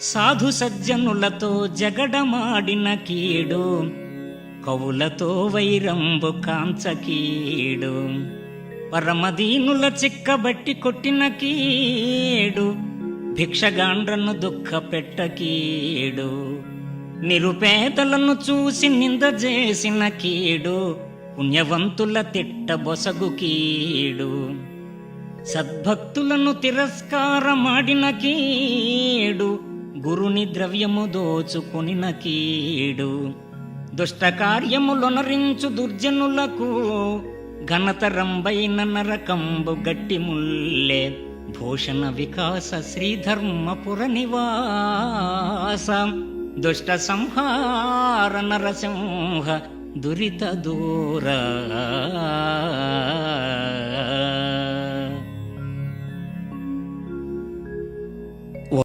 సాధు సజ్జనులతో జగడమాడిన కీడు కవులతో వైరంబు కాంచకీడు పరమదీనుల చిక్కబట్టి కొట్టిన కీడు భిక్షగాండ్రను దుఃఖ పెట్టకీడు నిరుపేదలను చూసి నింద చేసిన కీడు పుణ్యవంతుల తిట్ట బొసగు కీడు సద్భక్తులను తిరస్కారమాడిన కీడు. ద్రవ్యము దోచుకుని కీడు దుష్ట కార్యములొనరించు దుర్జనులకు ఘనతరంబైన నరకంబు గట్టి ముల్లే. భూషణ వికాస శ్రీధర్మపుర నివాస. దుష్ట సంహార నరసింహ దురిత దూర.